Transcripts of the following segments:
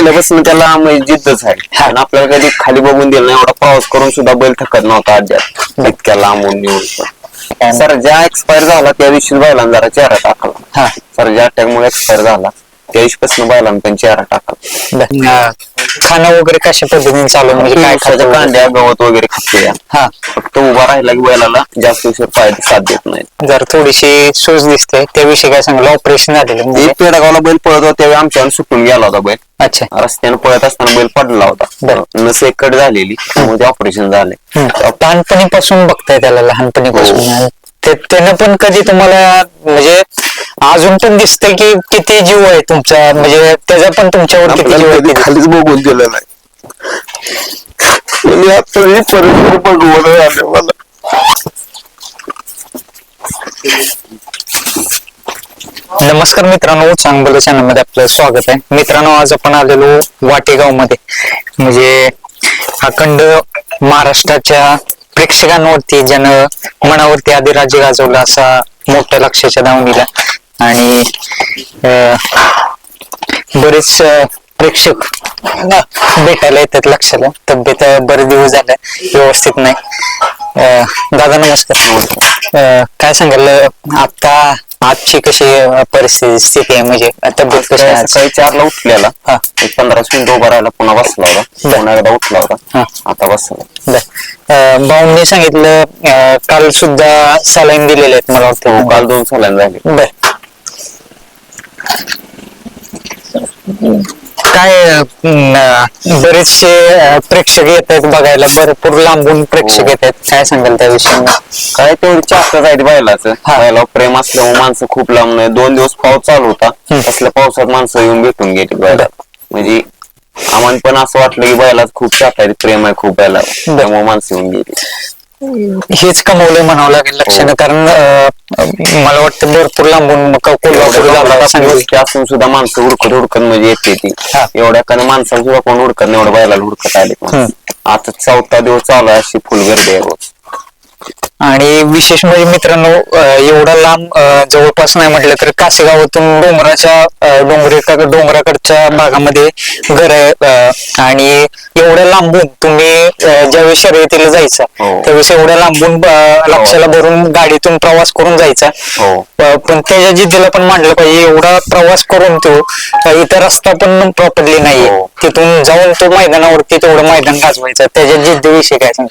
पहिल्यापासून त्याला म्हणजे जिद्दच आहे. आणि आपल्याला कधी खाली बघून दिलं नाही एवढा प्रवास करून सुद्धा बैल थकत नव्हता अद्याप इतक्या लांबून येऊन. सर ज्या एक्सपायर झाला त्या दिवशी बैलांना जरा चेहरा टाकला हा. सर ज्या अटॅक मुळे एक्सपायर झाला त्या दिवशीपासून बैलांना पण चेहरा टाकला अं, खाणं वगैरे कशा पद्धतीने चालू म्हणजे काय खातं कांड्या गवत वगैरे खाते हा. फक्त उभा राहिला की बैलाला जास्त उशीर पाय साथ देत नाही. जर थोडीशी सूज दिसते त्याविषयी काय सांगाल? ऑपरेशन झालेलं म्हणजे? पेडगावला बैल पळत होता त्यावेळी आमच्यावर सुटून गेला होता बैल. अच्छा. रस्त्याने पळत असताना बैल पडला होता. नस एक कट झालेली त्यामुळे ऑपरेशन झाले. लहानपणीपासून बघताय त्याला लहानपणीपासून. हो. त्यानं पण कधी तुम्हाला म्हणजे अजून पण दिसतंय की किती जीव आहे तुमचा म्हणजे त्याचा पण तुमच्यावर किती जीव आपल्याला आहे कधी खालीच बघून दिलं नाही. आता ही आले मला नमस्कार मित्रांनो चांगलं चॅनलमध्ये आपलं स्वागत आहे. मित्रांनो आज आपण आलेलो वाटेगावमध्ये म्हणजे अखंड महाराष्ट्राच्या प्रेक्षकांवरती ज्यानं मनावरती अधिराज्य गाजवला असा मोठ्या लक्षाच्या दावणीला आणि अं, बरेच प्रेक्षक भेटायला येतात लक्षाला. तब्येत बरेच दिवस झाले व्यवस्थित नाही. दादा नमस्कार. काय सांगाल आता आजची कशी परिस्थिती स्थिती आहे म्हणजे? तब्येत कशी? सकाळी चारला उठलेला. हा. एक पंधरा मिनिट उभा राहिला पुन्हा बसला होता. पुन्हा एकदा उठला हा. होता आता बसला. भाऊंनी सांगितलं काल सुद्धा सलाईन दिलेले आहेत मला हो, वाटतं काल दोन सालान झाले बर काय अं, बरेचसे अं, प्रेक्षक येत आहेत बघायला. भरपूर लांबून प्रेक्षक हो. येत आहेत काय सांगाल त्याविषयी काय तेवढी चाकच आहे बैलाचं. हा. बैला प्रेम असल्यामुळे माणसं खूप लांब नाही. दोन दिवस पाऊस चालू होता. तसल्या पावसात माणसं येऊन भेटून गेली बैला म्हणजे आम्हाला पण असं वाटलं की बैलात खूप चाक आहे प्रेम आहे खूप बैला त्यामुळे माणसं येऊन गेली. हेच कमवलंय म्हणावं लागेल लक्षानं. कारण अं, मला वाटतं भरपूर लांबून कोल्हापूर सांगितलं. असून सुद्धा माणसं हुडकत हुडकत म्हणजे येते ती. हा. एवढ्या कारण माणसाला सुद्धा कोण हुडकत नाही एवढ्या बैलाला हुडकत आले. आता चौथा दिवस चालू आहे अशी फुल गर्दी आहे रोज. आणि विशेष म्हणजे मित्रांनो एवढा लांब जवळपास नाही म्हटलं तर कासेगावातून डोंगराच्या डोंगरे डोंगराकडच्या भागामध्ये घर आहे आणि एवढ्या लांबून तुम्ही ज्यावेळेस शर्यतीला जायचा हो. त्यावेळेस एवढ्या लांबून लक्षाला भरून गाडीतून प्रवास करून जायचा. हो. पण त्याच्या जिद्दीला पण मांडलं पाहिजे एवढा प्रवास करून तो इथं रस्ता पण प्रॉपरली नाहीये. हो. तिथून जाऊन तो मैदानावरती तेवढं मैदान गाजवायचं. त्याच्या जिद्दीविषयी काय सांग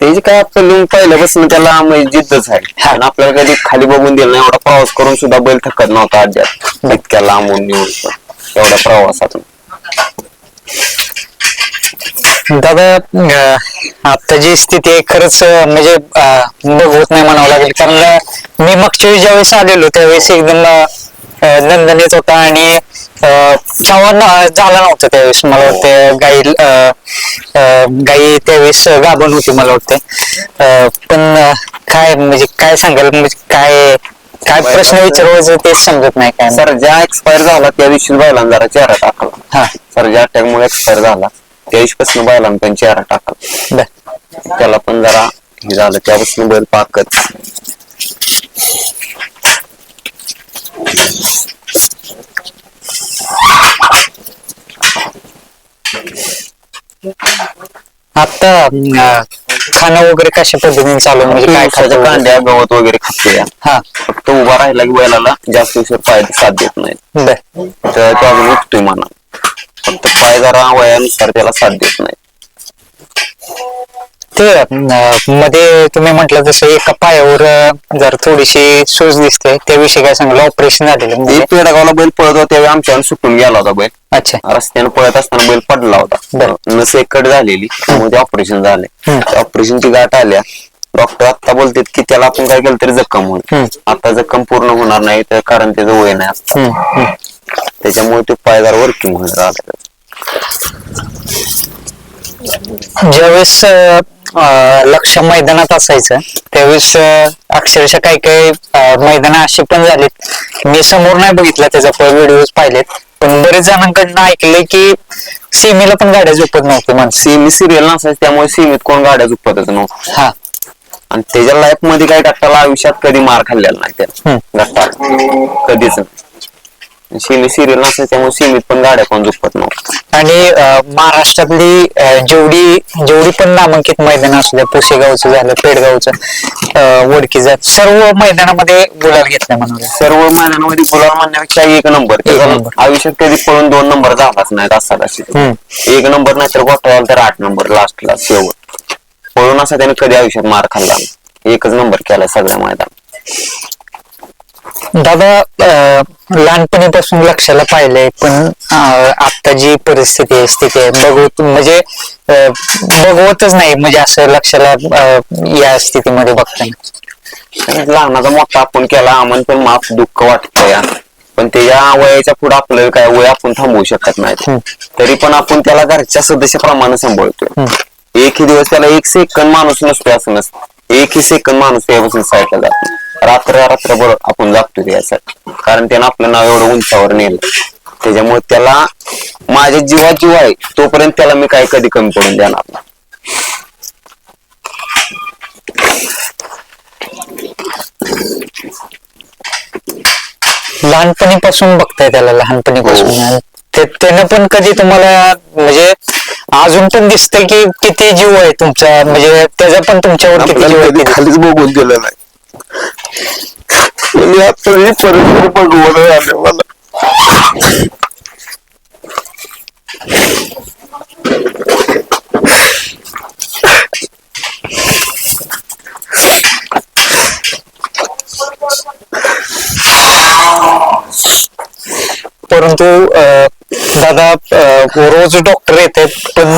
त्याची काय आपल्याला पहिल्यापासून त्याला म्हणजे जिद्दच आहे आणि आपल्याला कधी खाली बघून दिलं नाही एवढा प्रवास करून सुद्धा बैल थकत नव्हता अद्याप इतक्या लांबून पण. एवढ्या प्रवासातून. दादा आता जी स्थिती आहे खरंच म्हणजे बघवत नाही म्हणावं लागेल. कारण मी मागच्या वेळी ज्यावेळेस आलेलो त्यावेळेस एकदम अं, नंदनीत होता आणि अं, झाला नव्हता त्यावेळेस मला वाटतं गाई गाई त्यावेळेस गाभण होती मला वाटतं अं, पण काय म्हणजे काय सांगाल? म्हणजे काय काय प्रश्न विचारायचं तेच समजत नाही काय. सर ज्या एक्सपायर झाला त्या दिवशी बैलांना जरा चेहरा टाकला. हा. सर ज्या अटॅक मुळे एक्सपायर झाला त्या दिवशीपासून बैलांना पण चेहरा टाकला. त्याला पण जरा हे झालं त्यापासून बैल पाकत. आता खाणं वगैरे कशा पद्धतीने चालू आहे? म्हणजे काय खातं? कांड्या गवत वगैरे खाते हा. फक्त उभा राहिला की बैलाला जास्त उशीर पाय साथ देत नाही. बर. तर तो अजून उठतोय म्हणा. फक्त पाय जरा वयानुसार त्याला साथ देत नाही. ते मध्ये तुम्ही म्हटलं तसं एका पायावर जर थोडीशी सूज दिसते त्याविषयी काय सांगाल? ऑपरेशन झालेलं म्हणजे? पेडगावला बैल पळत होता त्यावेळी आमच्यावर सुटून गेला होता बैल. अच्छा. रस्त्याने पळत असताना बैल पडला होता. नस झालेली त्यामुळे ऑपरेशन झाले. ऑपरेशनची गाठ आल्या. डॉक्टर आता बोलतात की त्याला आपण काय केलं तरी जखम होईल. आता जखम पूर्ण होणार नाही तर कारण त्याचं वय नाही. त्याच्यामुळे ते पायदार वर्किंग होणार आलं ज्यावेळेस लक्ष मैदानात असायचं. त्यावेळेस अक्षरशः काही काही मैदान अशी पण झालीत. मी समोर नाही बघितलं त्याचा व्हिडिओ पाहिलेत. पण बरेच जणांकडनं ऐकले की सीमेला पण गाड्या झोपत नव्हती माणसं. सेमी सिरियल नसायचं त्यामुळे सीमित कोण गाड्या झुकतच नव्हतं. हा. आणि त्याच्या लाईफमध्ये काय टाकताला आयुष्यात कधी मार खाल्लेला नाही त्याला हम्म. गट्टा कधीच सीमित सिरियल नसते त्यामुळे सीमित पण गाड्या कोण झुकत नव्हत्या आणि अं, महाराष्ट्रातली अं, जेवढी जेवढी पण नामांकित मैदान असू द्या पुसेगावचं झालं पेडगावचं अं, वडकीचं सर्व मैदानामध्ये गुलाल घेतला म्हणाले सर्व मैदानामध्ये गुलाल म्हणण्यापेक्षा एक नंबर एक नंबर. आयुष्यात कधी पळून दोन नंबर झालाच नाही असा हम्म. एक नंबर नाही तर गोठा तर आठ नंबर लास्टला शेवट पळून असा त्याने कधी आयुष्यात मार खाल्ला नाही. एकच नंबर केला सगळ्या मैदान दादा लहानपणीपासून लक्षाला पाहिलंय पण आता जी परिस्थिती आहे स्थिती आहे बघवत म्हणजे बघवतच नाही म्हणजे असं लक्षाला या स्थितीमध्ये बघताना. लहानाचा मोठा आपण केला आम्हाला पण माफ दुःख वाटतं या पण ते या वयाच्या पुढे आपलं काय वय आपण थांबवू शकत नाही. तरी पण आपण त्याला घरच्या सदस्याप्रमाणे सांभाळतोय. एकही दिवस त्याला एक सेकंद माणूस नसतोय असं नसतं. एकही सेकंद माणूस त्यापासून साईडला जात. रात्र रात्रभर आपण जागतो त्यासाठी कारण त्यानं आपलं नाव एवढं उंचावर नेलं. त्याच्यामुळे त्याला माझ्या जीवात जीव आहे तोपर्यंत त्याला मी काही कधी कमी पडून देणार नाही. लहानपणीपासून बघताय त्याला लहानपणीपासून. हो. आणि ते त्यानं पण कधी तुम्हाला म्हणजे अजून पण दिसतंय की किती जीव आहे तुमचा म्हणजे त्याचा पण तुमच्यावर किती जीव आपल्याला आहे कधी खालीच बघून दिलं नाही. म्हणजे आता ही परिस्थिती मला परंतु अं, दादा रोज डॉक्टर येत आहेत पण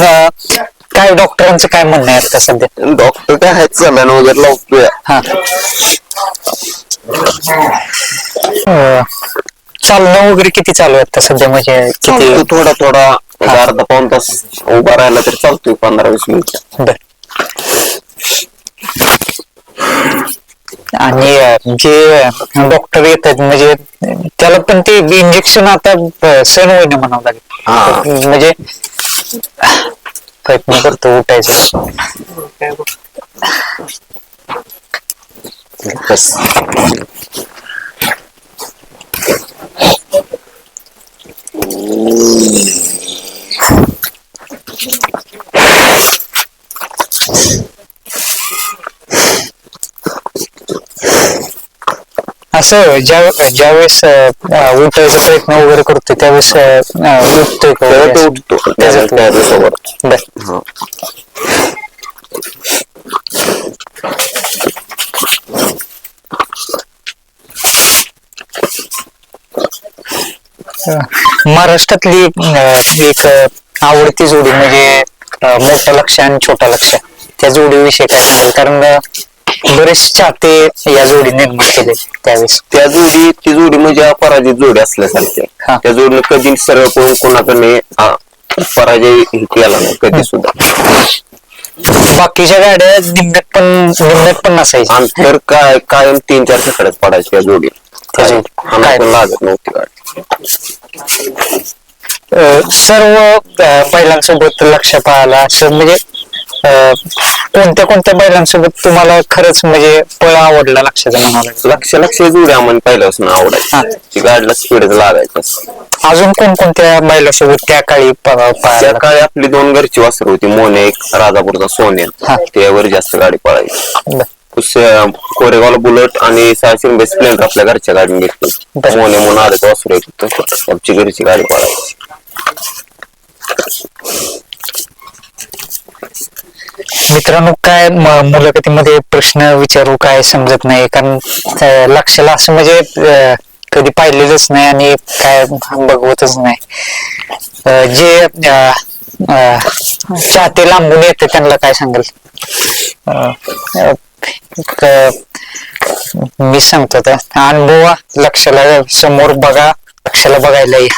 काय डॉक्टरांचं काय म्हणणं आहे आता सध्या? डॉक्टर काय आहेत सलाईन वगैरे लावतोय. हा. अं, चालणं वगैरे किती चालू आहे आता सध्या? म्हणजे किती थोडा थोडा. अर्धा पाऊन तास उभा राहिला तर चालतोय पंधरा वीस मिनिट. बर. आणि अं, जे डॉक्टर येतात म्हणजे त्याला पण ते इंजेक्शन आता अं, सहन होईना म्हणावं हा. लागेल म्हणजे प्रयत्न करतो उठायचा. बस असं ज्या ज्यावेळेस अं, अं, उठायचा प्रयत्न वगैरे करतो त्यावेळेस अं, अं, उठतोय का तेव्हा वगैरे तो असं? उठतो त्याच्यात त्याच्यासोबत बर. महाराष्ट्रातली अं, एक अं, आवडती जोडी म्हणजे अं, मोठं लक्ष आणि छोटा लक्ष. त्या जोडीविषयी काय सांगाल? कारण अं, बरेच चाहते या जोडी निर्माण केले त्यावेळेस. त्या जोडी ती जोडी म्हणजे अपराजित जोडी असल्यासारखी. आहे. हा. त्या जोडीने कधी सरळ पळून कोणाकडे अं, पराजय हे केला नाही कधी सुद्धा. बाकीच्या गाड्या निम्म्यात पण निम्म्यात पण नसायच्या. अंतर काय कायम तीन चार सेकंडच पडायचे त्या जोडी त्या जोडी. काय? लागत नव्हती गाडी. अं, सर्व अं, बैलांसोबत लक्ष पाहायला असं म्हणजे अं, कोणत्या कोणत्या बैलांसोबत तुम्हाला खरंच म्हणजे पळ आवडला लक्षाचा म्हणाला लक्ष लक्ष जोडी आम्हाला पहिल्यापासून हा. आवडायची ती गाडीला स्पीडच लागायचं अजून कोणकोणत्या बैलासोबत त्या काळी प- त्या काळी आपली दोन घरची वासर होती मोने एक राजापूरचा हा. सोन्या त्यावर जास्त गाडी पळायची बर. कोरेगाव कोरेगावला बुलेट आणि सायसिंग स्प्लेंडर आपल्या घरच्या गाडीने घेतली. मोने म्हणून आले वासर एक होतं आमची घरची गाडी पळायची मित्रांनो काय म- मुलाखतीमध्ये प्रश्न विचारू काय समजत नाही? कारण अं, लक्षाला असं म्हणजे अं, कधी पाहिलेलंच नाही आणि काय बघवतच नाही. अं, जे अं, अं, चाहते लांबून येते त्यांना काय सांगाल? मी सांगतो तर अनुभवा लक्षाला समोर बघा लक्षाला बघायला या.